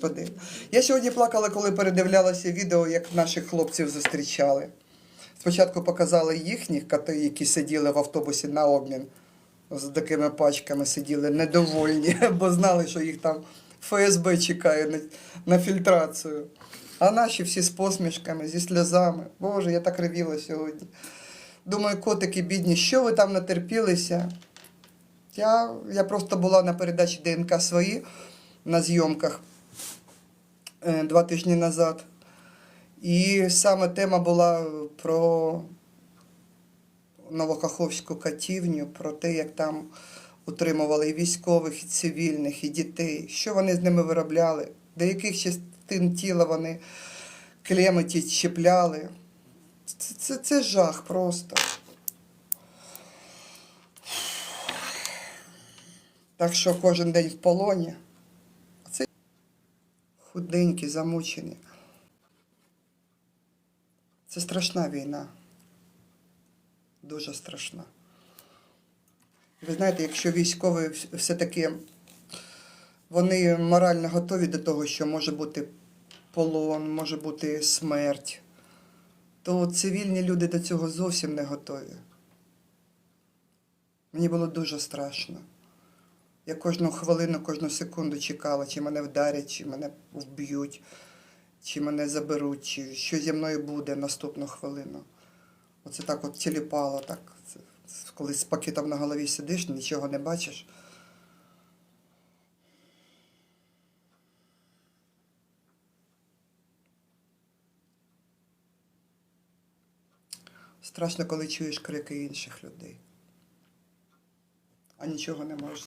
Господи. Я сьогодні плакала, коли передивлялася відео, як наших хлопців зустрічали. Спочатку показали їхніх, кати, які сиділи в автобусі на обмін. З такими пачками сиділи недовольні, бо знали, що їх там ФСБ чекає на, на фільтрацію. А наші всі з посмішками, зі сльозами. Боже, я так ревіла сьогодні. Думаю, котики бідні, що ви там натерпілися? Я, я просто була на передачі ДНК свої на зйомках два тижні назад. І саме тема була про Новокаховську катівню, про те, як там утримували і військових, і цивільних, і дітей, що вони з ними виробляли, до яких частин тіла вони клеми ті чіпляли. Це, це, це жах просто. Так що кожен день в полоні. Худенькі, замучені. Це страшна війна. Дуже страшна. Ви знаєте, якщо військові все-таки вони морально готові до того, що може бути полон, може бути смерть, то цивільні люди до цього зовсім не готові. Мені було дуже страшно. Я кожну хвилину, кожну секунду чекала, чи мене вдарять, чи мене вб'ють, чи мене заберуть, чи що зі мною буде наступну хвилину. Оце так от тіліпало, так. Коли з пакетом на голові сидиш, нічого не бачиш. Страшно, коли чуєш крики інших людей. А нічого не можеш